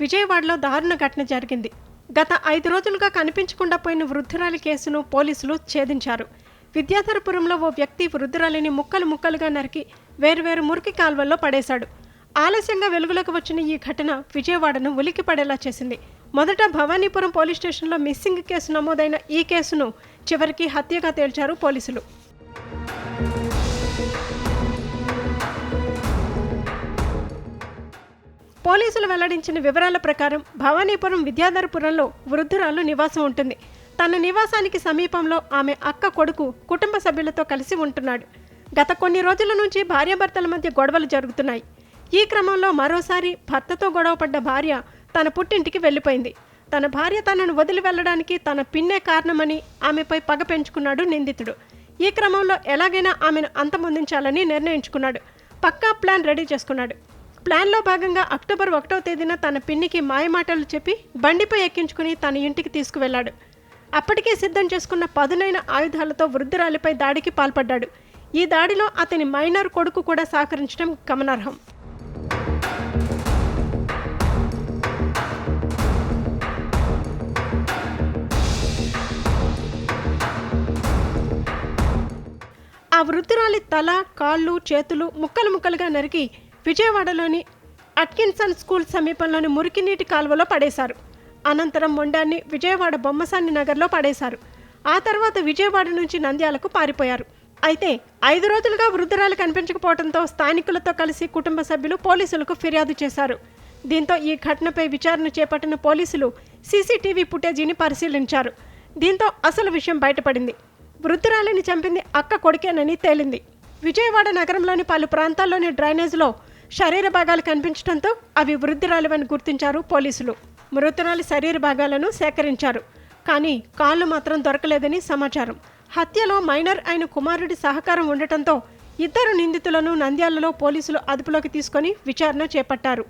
విజయవాడలో దారుణ ఘటన జరిగింది. గత ఐదు రోజులుగా కనిపించకుండా పోయిన వృద్ధురాలి కేసును పోలీసులు ఛేదించారు. విద్యాధరపురంలో ఓ వ్యక్తి వృద్ధురాలిని ముక్కలు ముక్కలుగా నరికి వేరువేరు మురికి కాల్వల్లో పడేశాడు. ఆలస్యంగా వెలుగులోకి వచ్చిన ఈ ఘటన విజయవాడను ఉలికి పడేలా చేసింది. మొదట భవానీపురం పోలీస్ స్టేషన్లో మిస్సింగ్ కేసు నమోదైన ఈ కేసును చివరికి హత్యగా తేల్చారు పోలీసులు. పోలీసులు వెల్లడించిన వివరాల ప్రకారం భవానీపురం విద్యాధరపురంలో వృద్ధురాలు నివాసం ఉంటుంది. తన నివాసానికి సమీపంలో ఆమె అక్క కొడుకు కుటుంబ సభ్యులతో కలిసి ఉంటున్నాడు. గత కొన్ని రోజుల నుంచి భార్యాభర్తల మధ్య గొడవలు జరుగుతున్నాయి. ఈ క్రమంలో మరోసారి భర్తతో గొడవపడ్డ భార్య తన పుట్టింటికి వెళ్ళిపోయింది. తన భార్య తనను వదిలి వెళ్ళడానికి తన పిన్నే కారణమని ఆమెపై పగ పెంచుకున్నాడు నిందితుడు. ఈ క్రమంలో ఎలాగైనా ఆమెను అంతమొందించాలని నిర్ణయించుకున్నాడు. పక్కా ప్లాన్ రెడీ చేసుకున్నాడు. ప్లాన్లో భాగంగా అక్టోబర్ ఒకటో తేదీన తన పిన్నికి మాయమాటలు చెప్పి బండిపై ఎక్కించుకుని తన ఇంటికి తీసుకువెళ్ళాడు. అప్పటికే సిద్ధం చేసుకున్న పదునైన ఆయుధాలతో వృద్ధురాలిపై దాడికి పాల్పడ్డాడు. ఈ దాడిలో అతని మైనర్ కొడుకు కూడా సహకరించడం గమనార్హం. ఆ వృద్ధురాలి తల కాళ్ళు చేతులు ముక్కలు ముక్కలుగా నరికి విజయవాడలోని అట్కిన్సన్ స్కూల్ సమీపంలోని మురికినీటి కాలువలో పడేశారు. అనంతరం మొండాన్ని విజయవాడ బొమ్మసాని నగర్లో పడేశారు. ఆ తర్వాత విజయవాడ నుంచి నంద్యాలకు పారిపోయారు. అయితే ఐదు రోజులుగా వృద్ధురాలు కనిపించకపోవడంతో స్థానికులతో కలిసి కుటుంబ సభ్యులు పోలీసులకు ఫిర్యాదు చేశారు. దీంతో ఈ ఘటనపై విచారణ చేపట్టిన పోలీసులు సీసీటీవీ ఫుటేజీని పరిశీలించారు. దీంతో అసలు విషయం బయటపడింది. వృద్ధురాలిని చంపింది అక్క కొడుకేనని తేలింది. విజయవాడ నగరంలోని పలు ప్రాంతాల్లోని డ్రైనేజ్లో శరీర భాగాలు కనిపించడంతో అవి వృద్ధురాలివని గుర్తించారు పోలీసులు. మృతురాలి శరీర భాగాలను సేకరించారు. కానీ కాళ్ళు మాత్రం దొరకలేదని సమాచారం. హత్యలో మైనర్ అయిన కుమారుడి సహకారం ఉండటంతో ఇద్దరు నిందితులను నంద్యాలలో పోలీసులు అదుపులోకి తీసుకొని విచారణ చేపట్టారు.